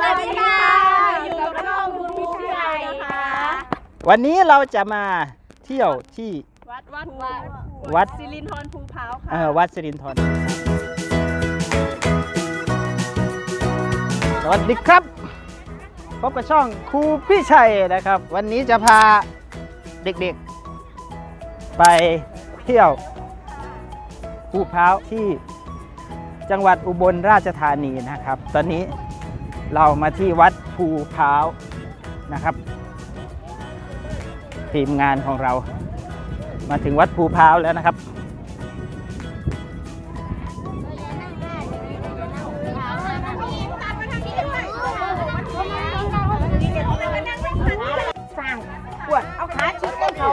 สวัสดีค่ะ อยู่กับน้องภูมิชัยนะคะวันนี้เราจะมาเที่ยวที่วัดวัดวัดวัดสิรินทรภูเผาค่ะ เอ่อวัดสิรินทรสวัสดีครับ พบกับช่องครูพี่ชัยนะครับ วันนี้จะพาเด็กๆ ไปเที่ยวภูพร้าวที่จังหวัดอุบลราชธานีนะครับ ตอนนี้ เรามาที่วัดภูพร้าวนะครับ ทีมงานของเรา มาถึงวัดภูพร้าวแล้วนะครับสั่งปวดเอาขาชิดได้เขา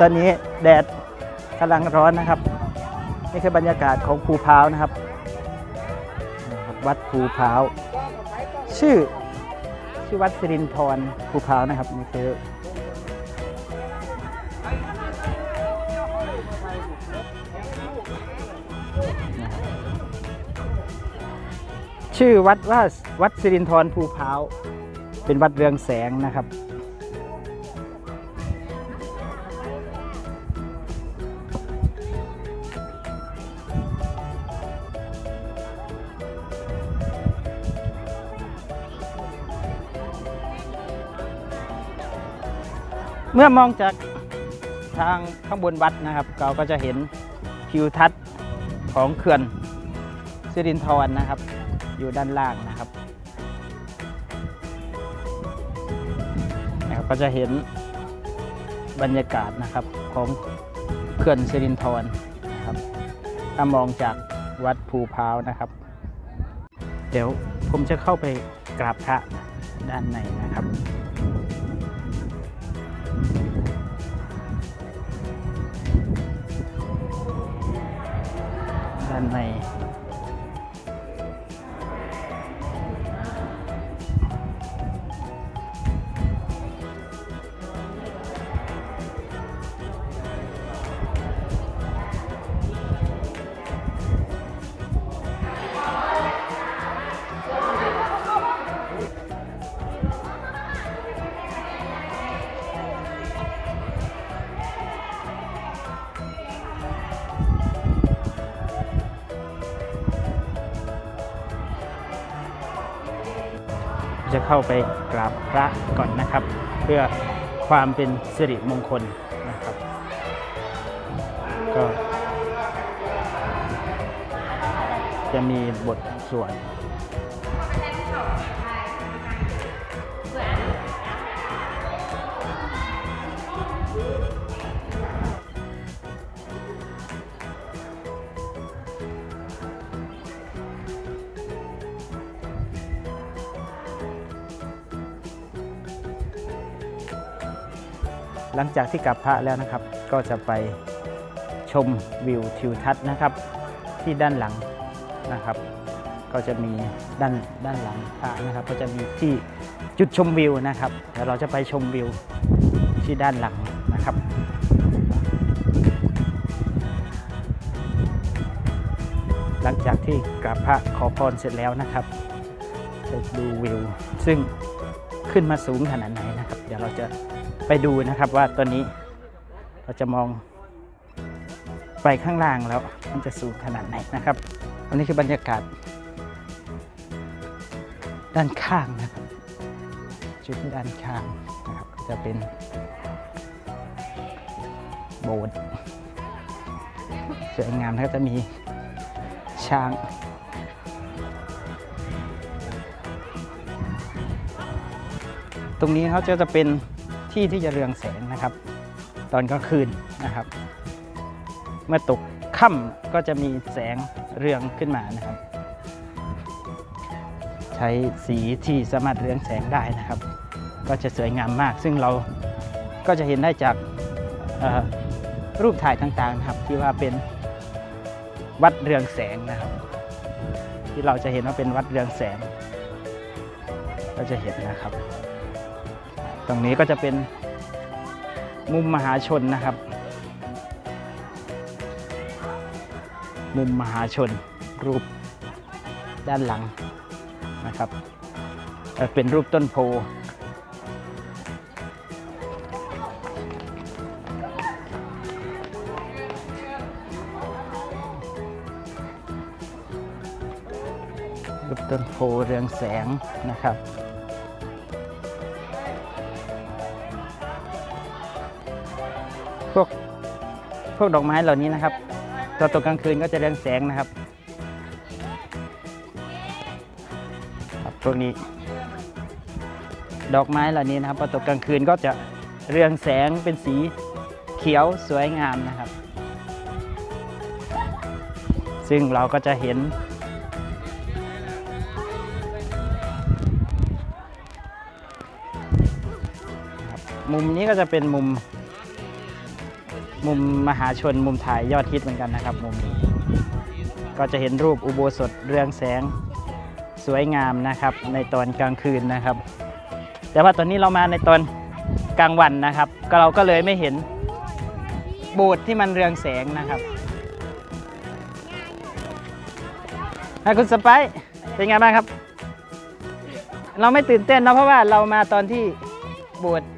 ตอนนี้แดด กำลังร้อนนะครับ นี่คือบรรยากาศของภูพร้าวนะครับ วัดภูพร้าว ชื่อชื่อวัดสิรินทรภูพร้าวนะครับนี่คือชื่อวัดว่าวัดสิรินทรภูพร้าว เป็นวัดเรืองแสงนะครับ เมื่อมองจากทางข้างบนวัดนะครับเราก็จะเห็นทิวทัศน์ของเขื่อนสิรินทรนะครับ อยู่ด้านล่างนะครับนะครับ ก็จะเห็นบรรยากาศนะครับของเขื่อนสิรินทรนะครับถ้ามองจากวัดภูพร้าวนะครับ เดี๋ยวผมจะเข้าไปกราบพระด้านในนะครับ ด้านใน จะเข้าไปกราบพระก่อนนะครับ เพื่อความเป็นสิริมงคลนะครับ ก็ จะมีบทสวด หลังจากที่กลับพระแล้วนะครับ ก็จะไปชมวิวทิวทัศน์นะครับ ที่ด้านหลังนะครับ ก็จะมีด้านด้านหลังพระนะครับ ก็จะมีที่จุดชมวิวนะครับเดี๋ยวเราจะไปชมวิวที่ด้านหลังนะครับหลังจากที่กราบพระขอพรเสร็จแล้วนะครับ จะดูวิว ซึ่งขึ้นมาสูงขนาดไหนนะครับ เดี๋ยวเราจะ ไปดูนะครับว่าตอนนี้เราจะมองไปข้างล่างแล้วมันจะสูงขนาดไหนนะครับอันนี้คือบรรยากาศ ด้านข้างนะครับ จุดด้านข้างนะครับจะเป็นโบสถ์สวยงามนะครับจะมีช้างตรงนี้เขาจะจะเป็น ที่ที่จะเรืองแสงนะครับ ตอนกลางคืนนะครับ เมื่อตกค่ำก็จะมีแสงเรืองขึ้นมานะครับ ใช้สีที่สามารถเรืองแสงได้นะครับ ก็จะสวยงามมาก ซึ่งเราก็จะเห็นได้จากรูปถ่ายต่างๆนะครับ ที่ว่าเป็นวัดเรืองแสงนะครับ ที่เราจะเห็นว่าเป็นวัดเรืองแสง ก็จะเห็นนะครับ ตรงนี้ก็จะเป็นมุมมหาชนนะครับ มุมมหาชนรูปด้านหลังนะครับเอ่อเป็นรูปต้นโพรูปต้นโพเรืองแสงนะครับ วกพวกดอกไม้เหล่านี้นะครับตอนตกกลางคืนก็จะเรืองแสงนะครับครับพวกนี้ ดอกไม้เหล่านี้นะครับพอตกกลางคืนก็จะเรืองแสงเป็นสีเขียวสวยงามนะครับ ซึ่งเราก็จะเห็น มุมนี้ก็จะเป็นมุม มุมมหาชนมุมถ่ายยอดฮิตเหมือนกันนะครับมุมนี้ก็จะเห็นรูปอุโบสถเรืองแสงสวยงามนะครับ ในตอนกลางคืนนะครับ แต่ว่าตอนนี้เรามาในตอนกลางวันนะครับ ก็เราก็เลยไม่เห็นโบสถ์ที่มันเรืองแสงนะครับให้คุณสไปซ์เป็นไงบ้างครับ เราไม่ตื่นเต้นนะเพราะว่าเรามาตอนที่โบสถ์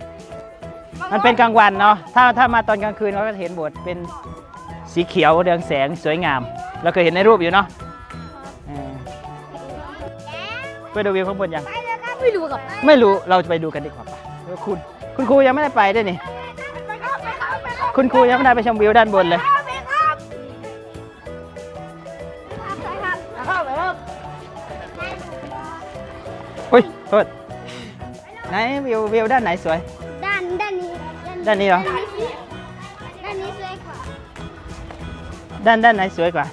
มันเป็นกลางวันเนาะถ้าถ้ามาตอนกลางคืนเราก็จะเห็นโบสถ์เป็นสีเขียวเรืองแสงสวยงามเราเคยเห็นในรูปอยู่เนาะเออไปดูวิวข้างบนยัง ไม่รู้กับไม่รู้เราจะไปดูกันดีกว่าปะเออคุณ คุณครูยังไม่ได้ไปด้วยนี่ คุณครูยังไม่ได้ไปชมวิวด้านบนเลย อุ้ยโทษไหนวิววิวด้านไหนสวยด้านด้านนี้ ด้านนี้เหรอ ด้านนี้สวยกว่าด้านด้านไหนสวยกว่า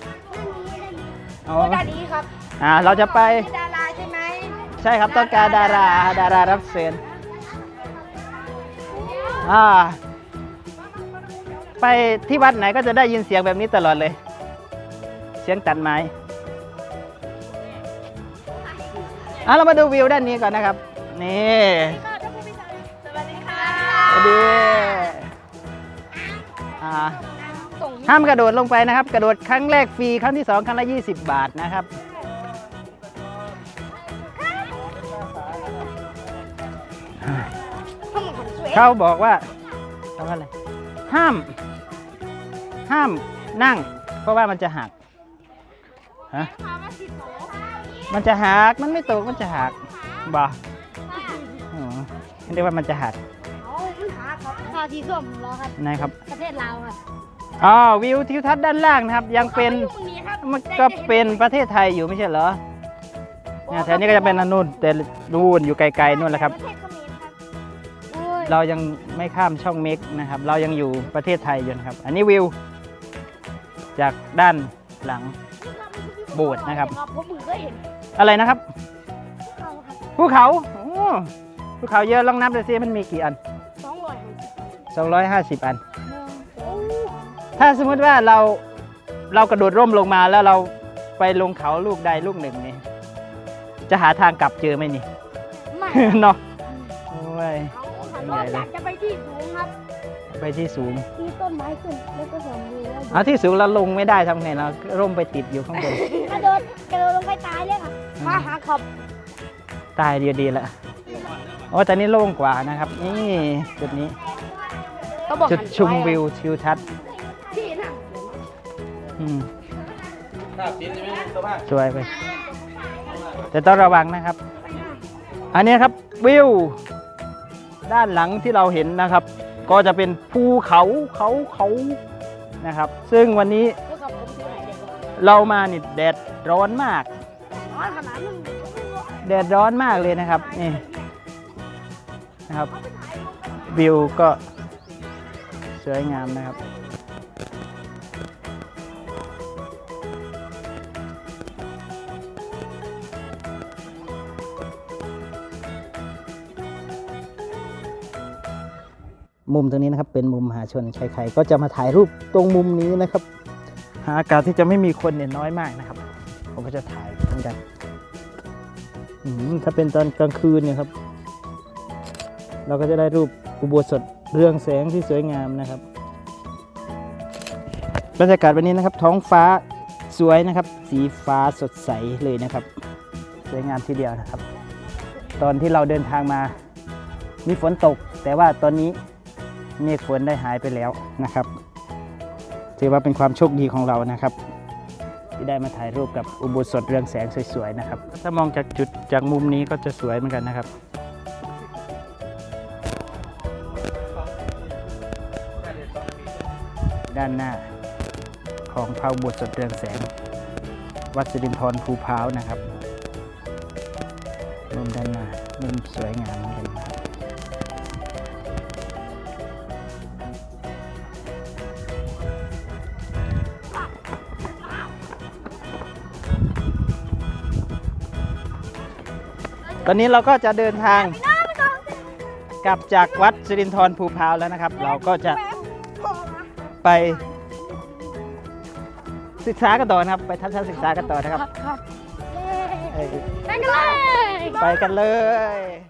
อ๋อด้านนี้ครับ อ่า เราจะไป ดาราใช่ไหมใช่ครับ ต้องการดารา ดารารับเชิญอ่า ไปที่วัดไหนก็จะได้ยินเสียงแบบนี้ตลอดเลย เสียงตัดไม้อะเรามาดูวิวด้านนี้ก่อนนะครับ นี่ สวัสดีค่ะ สวัสดี อ่าห้ามกระโดดลงไปนะครับ กระโดดครั้งแรกฟรีครั้งที่สองครั้งละ 20 บาทนะครับเขาบอกว่าทำอะไรห้าม ห้ามนั่ง เพราะว่ามันจะหักฮะมันจะหักมันไม่ตกมันจะหักบ่อ๋อเรียกว่ามันจะหักข่าวสีส้มรอครับ นะครับ ประเทศลาวครับอ๋อวิวทิวทัศน์ด้านล่างนะครับ ยังเป็นตรงนี้ครับมันก็เป็นประเทศไทยอยู่ไม่ใช่เหรอเนี่ยแถวนี้ก็จะเป็นอนนุนแต่นู่นอยู่ไกลๆนู่นแหละครับประเทศเขมรครับโอ้ยเรายังไม่ข้ามช่องเมกนะครับ เรายังอยู่ประเทศไทยอยู่นะครับ อันนี้วิว จากด้านหลัง โบสถ์นะครับ ผมเพิ่งเคยเห็นอะไรนะครับ เขาครับภูเขาโอ้ภูเขาเยอะลองนับดูซิมันมีกี่อัน 250 อันหนึ่งโอ้ถ้าสมมติว่าเราเรากระโดดร่มลงมาแล้วเราไปลงเขาลูกใดลูกหนึ่งนี่จะหาทางกลับเจอไหมนี่ ไม่เนาะโอ้ยเขาขับรถอยากจะไปที่สูงครับไปที่สูง มีต้นไม้ขึ้นแล้วก็สองดูแล้วเอาที่สูงเราลงไม่ได้ทำไงเราร่มไปติดอยู่ข้างบน กระโดดกระโดดลงไปตายเลยครับมาหาขับตายดีดีละโอ้แต่นี่โล่งกว่านะครับ นี่จุดนี้ ก็บอกจุดชมวิวทิวทัศน์ที่นั่งอืมสวยไปแต่ต้องระวังนะครับ อันนี้ครับวิว ด้านหลังที่เราเห็นนะครับ ก็จะเป็นภูเขาเขาเขานะครับ ซึ่งวันนี้แล้วกับผมที่ไหนเด็กเรามานี่แดดร้อนมากร้อนขนาดนั้นแดดร้อนมากเลยนะครับนี่นะครับ วิวก็ สวยงามนะครับมุมตรงนี้นะครับเป็นมุมมหาชนใครๆก็จะมาถ่ายรูปตรงมุมนี้นะครับ หาอากาศที่จะไม่มีคนเนี่ยน้อยมากนะครับ ผมก็จะถ่ายเหมือนกันถ้าเป็นตอนกลางคืนเนี่ยครับ เราก็จะได้รูปอุโบสถ เรืองแสงที่สวยงามนะครับบรรยากาศวันนี้นะครับท้องฟ้าสวยนะครับ สีฟ้าสดใสเลยนะครับ สวยงามทีเดียวนะครับ ตอนที่เราเดินทางมา มีฝนตก แต่ว่าตอนนี้เมฆฝนได้หายไปแล้วนะครับถือว่าเป็นความโชคดีของเรานะครับ ที่ได้มาถ่ายรูปกับอุโบสถเรืองแสงสวยๆนะครับ ถ้ามองจากจุดจากมุมนี้ก็จะสวยเหมือนกันนะครับ ด้านหน้า ของพระอุโบสถเรืองแสง วัดสิรินทรภูพร้าวนะครับมุมด้านหน้ามุมสวยงามเหมือนกันครับตอนนี้เราก็จะเดินทางกลับจากวัดสิรินทรภูพร้าวแล้วนะครับ เราก็จะ ไป ศึกษากันต่อนะครับ ไปทัศนศึกษากันต่อนะครับ ครับเอ้ยไปกันเลย ไปกันเลย